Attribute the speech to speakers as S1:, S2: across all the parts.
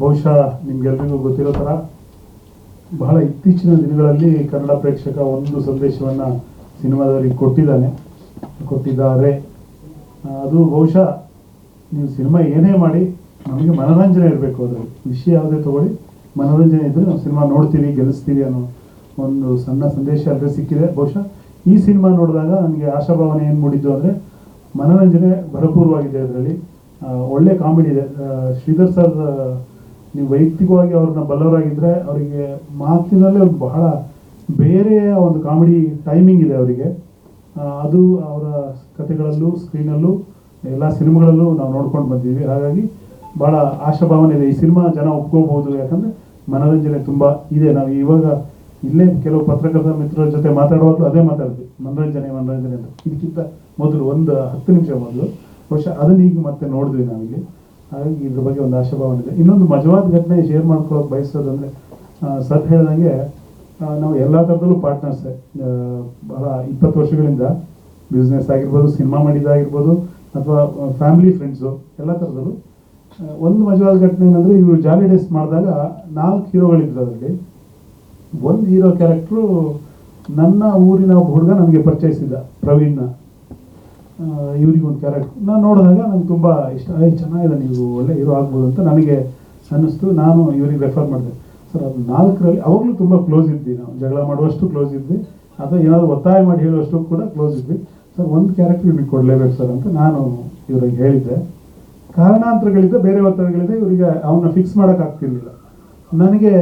S1: ಬಹುಶಃ ನಿಮ್ಗೆಲ್ರಿಗೂ ಗೊತ್ತಿರೋ ಥರ ಬಹಳ ಇತ್ತೀಚಿನ ದಿನಗಳಲ್ಲಿ ಕನ್ನಡ ಪ್ರೇಕ್ಷಕ ಒಂದು ಸಂದೇಶವನ್ನು ಸಿನಿಮಾದವರಿಗೆ ಕೊಟ್ಟಿದ್ದಾನೆ. ಕೊಟ್ಟಿದ್ದಾರೆ. ಅದು ಬಹುಶಃ ನೀವು ಸಿನಿಮಾ ಏನೇ ಮಾಡಿ ನಮಗೆ ಮನೋರಂಜನೆ ಇರಬೇಕು ಅದರಲ್ಲಿ. ವಿಷಯ ಯಾವುದೇ ತಗೊಳ್ಳಿ, ಮನೋರಂಜನೆ ಇದ್ದರೆ ನಾವು ಸಿನಿಮಾ ನೋಡ್ತೀವಿ, ಗೆಲ್ಲಿಸ್ತೀವಿ ಅನ್ನೋ ಒಂದು ಸಣ್ಣ ಸಂದೇಶ ಅಲ್ಲದೆ ಸಿಕ್ಕಿದೆ. ಬಹುಶಃ ಈ ಸಿನಿಮಾ ನೋಡಿದಾಗ ನನಗೆ ಆಶಾಭಾವನೆ ಏನು ಮೂಡಿದ್ದು ಅಂದರೆ ಮನೋರಂಜನೆ ಭರಪೂರ್ವಾಗಿದೆ ಅದರಲ್ಲಿ. ಒಳ್ಳೆ ಕಾಮಿಡಿ ಇದೆ. ಶ್ರೀಧರ್ ಸರ್ ನೀವು ವೈಯಕ್ತಿಕವಾಗಿ ಅವ್ರನ್ನ ಬಲ್ಲವರಾಗಿದ್ದರೆ ಅವರಿಗೆ ಮಾತಿನಲ್ಲೇ ಒಂದು ಬಹಳ ಬೇರೆಯ ಒಂದು ಕಾಮಿಡಿ ಟೈಮಿಂಗ್ ಇದೆ ಅವರಿಗೆ. ಅದು ಅವರ ಕಥೆಗಳಲ್ಲೂ ಸ್ಕ್ರೀನಲ್ಲೂ ಎಲ್ಲ ಸಿನಿಮಾಗಳಲ್ಲೂ ನಾವು ನೋಡ್ಕೊಂಡು ಬಂದಿದ್ದೀವಿ. ಹಾಗಾಗಿ ಭಾಳ ಆಶಾಭಾವನೆ ಇದೆ. ಈ ಸಿನಿಮಾ ಜನ ಒಪ್ಕೋಬಹುದು. ಯಾಕಂದರೆ ಮನೋರಂಜನೆ ತುಂಬ ಇದೆ. ನಾವು ಇವಾಗ ಇಲ್ಲೇ ಕೆಲವು ಪತ್ರಕರ್ತರ ಮಿತ್ರರ ಜೊತೆ ಮಾತಾಡುವಾಗಲೂ ಅದೇ ಮಾತಾಡ್ತೀವಿ. ಮನೋರಂಜನೆ ಮನೋರಂಜನೆ ಅಂತ. ಇದಕ್ಕಿಂತ ಮೊದಲು ಒಂದು ಹತ್ತು ನಿಮಿಷ ಮೊದಲು. ಬಹುಶಃ ಅದನ್ನ ಈಗ ಮತ್ತೆ ನೋಡಿದ್ವಿ ನಾವಿಲ್ಲಿ ಹಾಗಾಗಿ ಇದ್ರ ಬಗ್ಗೆ ಒಂದು ಆಶಾಭಾವನೆ ಇದೆ ಇನ್ನೊಂದು ಮಜವಾದ ಘಟನೆ ಶೇರ್ ಮಾಡ್ಕೊಳ್ಳೋಕೆ ಬಯಸೋದಂದ್ರೆ ಸರ್ ಹೇಳ್ದಂಗೆ ನಾವು ಎಲ್ಲ ಥರದಲ್ಲೂ ಪಾರ್ಟ್ನರ್ಸೇ ಬಹಳ ಇಪ್ಪತ್ತು ವರ್ಷಗಳಿಂದ ಬಿಸ್ನೆಸ್ ಆಗಿರ್ಬೋದು ಸಿನಿಮಾ ಮಾಡಿದ್ದಾಗಿರ್ಬೋದು ಅಥವಾ ಫ್ಯಾಮಿಲಿ ಫ್ರೆಂಡ್ಸು ಎಲ್ಲ ಥರದಲ್ಲೂ ಒಂದು ಮಜವಾದ ಘಟನೆ ಏನಂದರೆ, ಇವರು ಜಾಲಿ ಡೇಸ್ ಮಾಡಿದಾಗ ನಾಲ್ಕು ಹೀರೋಗಳಿದ್ರು ಅದರಲ್ಲಿ. ಒಂದು ಹೀರೋ ಕ್ಯಾರೆಕ್ಟ್ರು ನನ್ನ ಊರಿನ ಒಬ್ಬ ಹುಡುಗ ನನಗೆ ಪರಿಚಯಿಸಿದ್ದ, ಪ್ರವೀಣ್ನ. ಇವ್ರಿಗೆ ಒಂದು ಕ್ಯಾರೆಕ್ಟರ್ ನಾನು ನೋಡಿದಾಗ ನಂಗೆ ತುಂಬ ಇಷ್ಟ. ಏ ಚೆನ್ನಾಗಿದೆ ನೀವು ಒಳ್ಳೆ ಹೀರೋ ಆಗ್ಬೋದು ಅಂತ ನನಗೆ ಅನ್ನಿಸ್ತು. ನಾನು ಇವ್ರಿಗೆ ರೆಫರ್ ಮಾಡಿದೆ. ಸರ್, ಅದು ನಾಲ್ಕರಲ್ಲಿ ಅವಾಗಲೂ ತುಂಬ ಕ್ಲೋಸ್ ಇದ್ವಿ ನಾವು. ಜಗಳ ಮಾಡುವಷ್ಟು ಕ್ಲೋಸ್ ಇದ್ವಿ. ಅಥವಾ ಏನಾದರೂ ಒತ್ತಾಯ ಮಾಡಿ ಹೇಳುವಷ್ಟು ಕೂಡ ಕ್ಲೋಸ್ ಇದ್ವಿ. ಸರ್, ಒಂದು ಕ್ಯಾರೆಕ್ಟರ್ ಇವ್ರಿಗೆ ಕೊಡಲೇಬೇಕು ಸರ್ ಅಂತ ನಾನು ಇವ್ರಿಗೆ ಹೇಳಿದ್ದೆ. ಕಾರಣಾಂತರಗಳಿಂದ, ಬೇರೆ ಒತ್ತಡಗಳಿಂದ. ಇವರಿಗೆ ಅವನ್ನ ಫಿಕ್ಸ್ ಮಾಡೋಕ್ಕಾಗ್ತಿರ್ಲಿಲ್ಲ ನನಗೆ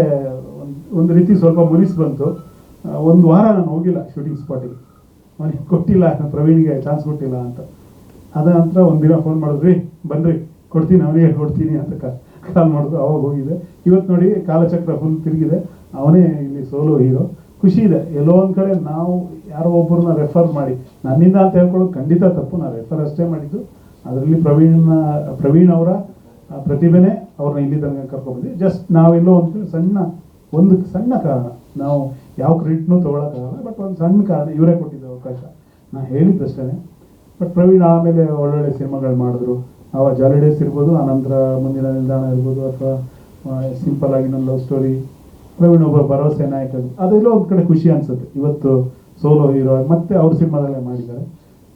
S1: ಒಂದ್- ಒಂದು ರೀತಿ ಸ್ವಲ್ಪ ಮುನಿಸ್ ಬಂತು. ಒಂದು ವಾರ ನಾನು ಹೋಗಿಲ್ಲ ಶೂಟಿಂಗ್ ಸ್ಪಾಟಿಗೆ ಅವನಿಗೆ ಕೊಟ್ಟಿಲ್ಲ ಪ್ರವೀಣ್ಗೆ ಚಾನ್ಸ್ ಕೊಟ್ಟಿಲ್ಲ ಅಂತ. ಅದ ನಂತರ ಒಂದಿನ ಫೋನ್ ಮಾಡಿದ್ರಿ ಬನ್ರಿ, ಕೊಡ್ತೀನಿ, ಅವನಿಗೆ ಕೊಡ್ತೀನಿ ಅಂತ ಕಾಲ್ ಮಾಡಿದ್ರು, ಅವಾಗ ಹೋಗಿದೆ. ಇವತ್ತು ನೋಡಿ ಕಾಲಚಕ್ರ ಫುಲ್ ತಿರುಗಿದೆ. ಅವನೇ ಇಲ್ಲಿ ಸೋಲೋ ಹೀರೋ ಖುಷಿ ಇದೆ. ಎಲ್ಲೋ ಒಂದು ಕಡೆ ನಾವು ಯಾರೋ ಒಬ್ಬರನ್ನ ರೆಫರ್ ಮಾಡಿ. ನನ್ನಿಂದ ಅಂತ ಹೇಳ್ಕೊಳ್ಳೋದು ಖಂಡಿತ ತಪ್ಪು. ನಾನು ರೆಫರ್ ಅಷ್ಟೇ ಮಾಡಿದ್ದು. ಅದರಲ್ಲಿ ಪ್ರವೀಣ್ನ, ಪ್ರವೀಣ್ ಅವರ ಪ್ರತಿಭೆನೇ ಅವ್ರನ್ನ ಇಲ್ಲಿ ತನಕ ಕರ್ಕೊಬಂದ್ವಿ ಜಸ್ಟ್ ನಾವೆಲ್ಲೋ ಒಂದು ಸಣ್ಣ ಒಂದು ಸಣ್ಣ ಕಾರಣ. ನಾವು ಯಾವ ಕ್ರೆಡಿಟ್ನೂ ತೊಗೊಳಕ್ಕಾಗಲ್ಲ ಬಟ್ ಒಂದು ಸಣ್ಣ ಕಾರಣ ಇವರೇ ಕೊಟ್ಟಿದ್ದ ಅವಕಾಶ. ನಾ ಹೇಳಿದ್ದಷ್ಟೇ ಬಟ್ ಪ್ರವೀಣ್ ಆಮೇಲೆ ಒಳ್ಳೊಳ್ಳೆ ಸಿನಿಮಾಗಳು ಮಾಡಿದ್ರು. ಅವ ಜಾಲಿಡೇಸ್ ಇರ್ಬೋದು, ಆನಂತರ ಮುಂದಿನ ನಿಲ್ದಾಣ ಇರ್ಬೋದು, ಅಥವಾ ಸಿಂಪಲ್ ಆಗಿ ನನ್ನ ಲವ್ ಸ್ಟೋರಿ ಪ್ರವೀಣ್ ಒಬ್ಬ ಭರವಸೆ ನಾಯಕ. ಅದೆಲ್ಲೋ ಒಂದು ಕಡೆ ಖುಷಿ ಅನ್ಸುತ್ತೆ. ಇವತ್ತು ಸೋಲೋ ಹೀರೋ ಮತ್ತೆ ಅವ್ರ ಸಿನಿಮಾದಲ್ಲೇ ಮಾಡಿದ್ದಾರೆ.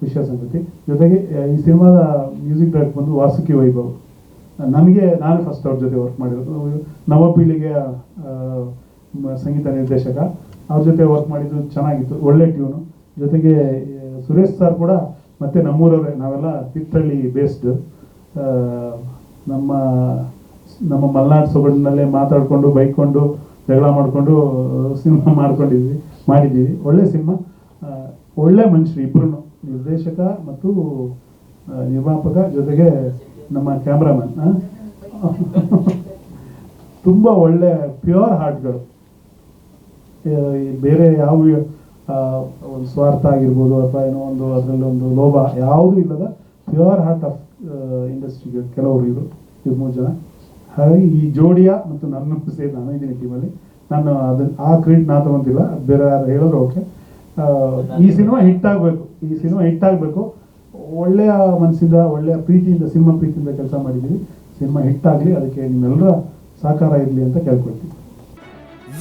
S1: ಖುಷಿಯ ಸಂಗತಿ ಜೊತೆಗೆ ಈ ಸಿನಿಮಾದ ಮ್ಯೂಸಿಕ್ ಡೈರೆಕ್ಟ್ ಬಂದು ವಾಸುಕಿ ವೈಭವ್. ನನಗೆ ನಾನೇ ಫಸ್ಟ್ ಅವ್ರ ಜೊತೆ ವರ್ಕ್ ಮಾಡಿರೋದು. ನವ ಪೀಳಿಗೆಯ ಸಂಗೀತ ನಿರ್ದೇಶಕ. ಅವ್ರ ಜೊತೆ ವರ್ಕ್ ಮಾಡಿದ್ದು ಚೆನ್ನಾಗಿತ್ತು. ಒಳ್ಳೆ ಟ್ಯೂನು ಜೊತೆಗೆ ಸುರೇಶ್ ಸರ್ ಕೂಡ ಮತ್ತೆ ನಮ್ಮೂರವರೇ, ನಾವೆಲ್ಲ ತೀರ್ಥಹಳ್ಳಿ ಬೇಸ್ಡ್ ನಮ್ಮ ನಮ್ಮ ಮಲೆನಾಡು ಸೊಗಡಿನಲ್ಲೇ ಮಾತಾಡಿಕೊಂಡು, ಬೈಕೊಂಡು, ಜಗಳ ಮಾಡಿಕೊಂಡು, ಸಿನಿಮಾ ಮಾಡ್ಕೊಂಡಿದ್ವಿ, ಮಾಡಿದ್ದೀವಿ. ಒಳ್ಳೆ ಸಿನಿಮಾ. ಒಳ್ಳೆ ಮನುಷ್ಯರು ಇಬ್ಬರು ನಿರ್ದೇಶಕ ಮತ್ತು ನಿರ್ಮಾಪಕ ಜೊತೆಗೆ ನಮ್ಮ ಕ್ಯಾಮ್ರಾಮನ್ ತುಂಬ ಒಳ್ಳೆ ಪ್ಯೂರ್ ಹಾರ್ಟ್ಗಳು ಬೇರೆ ಯಾವ ಒಂದು ಸ್ವಾರ್ಥ ಆಗಿರ್ಬೋದು ಅಥವಾ ಏನೋ ಒಂದು ಅದರಲ್ಲಿ ಒಂದು ಲೋಭ ಯಾವುದೂ ಇಲ್ಲದ ಪ್ಯೂರ್ ಹಾರ್ಟ್ ಆಫ್ ಇಂಡಸ್ಟ್ರಿಗೆ ಕೆಲವರು ಇವರು ಇವ್ರು ಮೂರು ಜನ. ಹಾಗಾಗಿ ಈ ಜೋಡಿಯ ಮತ್ತು ನನ್ನ ಸೇರಿ ನಾನು ಇದ್ದೀನಿ ಟೀಮಲ್ಲಿ ನಾನು ಅದು ಆ ಕ್ರೆಡಿಟ್ ನಾ ತಗೊಂತಿಲ್ಲ ಬೇರೆ ಯಾರು ಹೇಳಿದ್ರು ಓಕೆ ಈ ಸಿನಿಮಾ ಹಿಟ್ ಆಗಬೇಕು, ಈ ಸಿನಿಮಾ ಹಿಟ್ ಆಗಬೇಕು. ಒಳ್ಳೆಯ ಮನಸ್ಸಿಂದ ಒಳ್ಳೆಯ ಪ್ರೀತಿಯಿಂದ, ಸಿನಿಮಾ ಪ್ರೀತಿಯಿಂದ ಕೆಲಸ ಮಾಡಿದ್ದೀವಿ. ಸಿನಿಮಾ ಹಿಟ್ ಆಗಲಿ, ಅದಕ್ಕೆ ನಿಮ್ಮೆಲ್ಲರ ಸಹಕಾರ ಇರಲಿ ಅಂತ ಕೇಳ್ಕೊಳ್ತೀನಿ.